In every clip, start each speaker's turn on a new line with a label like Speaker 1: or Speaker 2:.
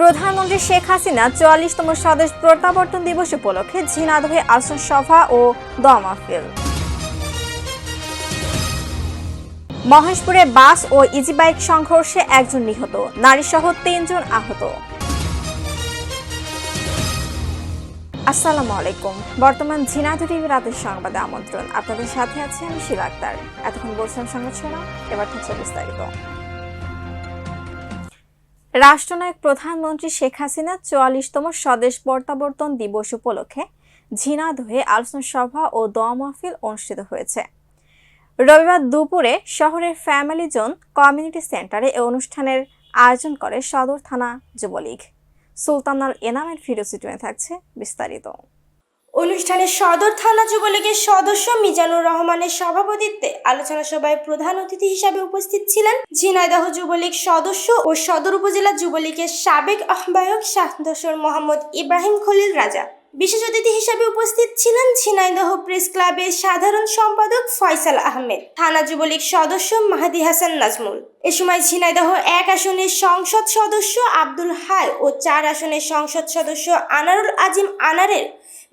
Speaker 1: প্রধানমন্ত্রী শেখ হাসিনা চুয়াল্লিশতম স্বদেশ প্রত্যাবর্তন দিবস উপলক্ষে ঝিনাদহে আসন সভা ও দোয়া মাহফিল মহেশপুরে বাস ও ইজি বাইক সংঘর্ষে একজন নিহত, নারীসহ তিনজন আহত। আসসালামু আলাইকুম। বর্তমান ঝিনাইদহ টিভি রাতের সংবাদে আমন্ত্রণ। আপনাদের সাথে আছি আমি শিলা আক্তার। এতক্ষণ বলছিলাম সংবাদ শোনা এবার থাকছে বিস্তারিত। রাষ্ট্রনায়ক প্রধানমন্ত্রী শেখ হাসিনা চুয়াল্লিশতম স্বদেশ প্রত্যাবর্তন দিবস উপলক্ষে ঝিনাদহে আলোচনা সভা ও দোয়া মাহফিল অনুষ্ঠিত হয়েছে। রবিবার দুপুরে শহরের ফ্যামিলি জোন কমিউনিটি সেন্টারে এ অনুষ্ঠানের আয়োজন করে সদর থানা যুবলীগ। সুলতানাল এনামের ফিরোসি টুয়ে থাকছে বিস্তারিত।
Speaker 2: অনুষ্ঠানে সদর থানা যুবলীগের সদস্য মিজানুর রহমানের সভাপতিত্বে আলোচনা সভায় প্রধান অতিথি হিসাবে উপস্থিত ছিলেন ঝিনাইদহ যুবলীগ সদস্য ও সদর উপজেলা যুবলীগের সাবেক আহ্বায়ক শাহদসর মোহাম্মদ ইব্রাহিম খলিল রাজা। বিশেষ অতিথি হিসাবে উপস্থিত ছিলেন ঝিনাইদহ প্রেস ক্লাবের সাধারণ সম্পাদক ফয়সাল আহমেদ, থানা যুবলীগ সদস্য মাহাদি হাসান নাজমুল। এ সময় ঝিনাইদহ এক আসনের সংসদ সদস্য আব্দুল হাই ও চার আসনের সংসদ সদস্য আনারুল আজিম আনারের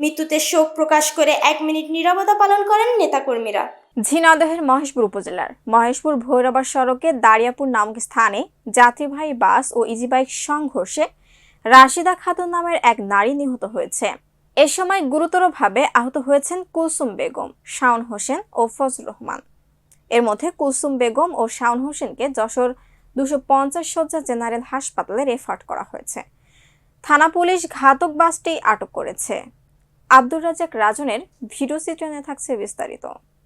Speaker 2: মৃত্যুতে শোক প্রকাশ করে এক মিনিট নীরবতা পালন করেন নেতাকর্মীরা।
Speaker 1: ঝিনাদহের মহেশপুর উপজেলার মহেশপুর ভৈরবা সড়কে দারিয়াপুর নামক স্থানে যাত্রীবাহী বাস ও ইজিবাইক সংঘর্ষে রাশিদা খাতুন নামের এক নারী নিহত হয়েছে। এ সময় গুরুতরভাবে আহত হয়েছেন কুলসুম বেগম, শাওন হোসেন ও ফজল রহমান। এর মধ্যে কুলসুম বেগম ও শাওন হোসেনকে যশোর দুশো পঞ্চাশ শয্যা জেনারেল হাসপাতালে রেফার করা হয়েছে। থানা পুলিশ ঘাতক বাসটি আটক করেছে। আব্দুর রাজাক রাজনের ভিডিও চিত্রণে থাকছে বিস্তারিত।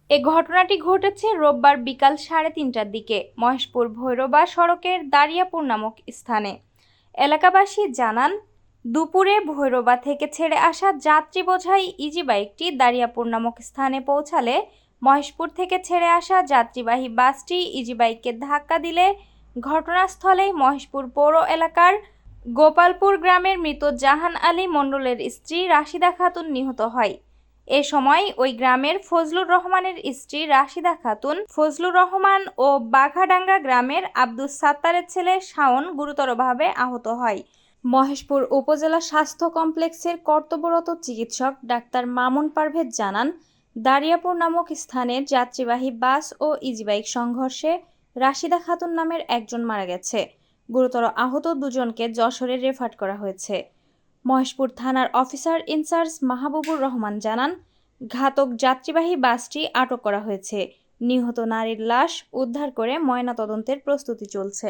Speaker 3: এ ঘটনাটি ঘটেছে রোববার বিকাল সাড়ে তিনটার দিকে মহেশপুর ভৈরবা সড়কের দারিয়াপুর নামক স্থানে। এলাকাবাসী জানান দুপুরে ভৈরবা থেকে ছেড়ে আসা যাত্রী বোঝাই ইজি বাইকটি দারিয়াপুর নামক স্থানে পৌঁছালে মহেশপুর থেকে ছেড়ে আসা যাত্রীবাহী বাসটি ইজি বাইককে ধাক্কা দিলে ঘটনাস্থলেই মহেশপুর পৌর এলাকার গোপালপুর গ্রামের মৃত জাহান আলী মণ্ডলের স্ত্রী রাশিদা খাতুন নিহত হয়। এ সময় ওই গ্রামের ফজলুর রহমানের স্ত্রী রাশিদা খাতুন, ফজলুর রহমান ও বাঘাডাঙ্গা গ্রামের আব্দুস সাত্তারের ছেলে শাওন গুরুতরভাবে আহত হয়। মহেশপুর উপজেলা স্বাস্থ্য কমপ্লেক্সের কর্তব্যরত চিকিৎসক ডাক্তার মামুন পারভেজ জানান দারিয়াপুর নামক স্থানে যাত্রীবাহী বাস ও ইজিবাইক সংঘর্ষে রাশিদা খাতুন নামের একজন মারা গেছে। গুরুতর আহত দুজনকে যশোরে রেফার করা হয়েছে। মহেশপুর থানার অফিসার ইনচার্জ মাহবুবুর রহমান জানান, ঘাতক যাত্রীবাহী বাসটি আটক করা হয়েছে। নিহত নারীর লাশ উদ্ধার করে ময়নাতদন্তের প্রস্তুতি চলছে।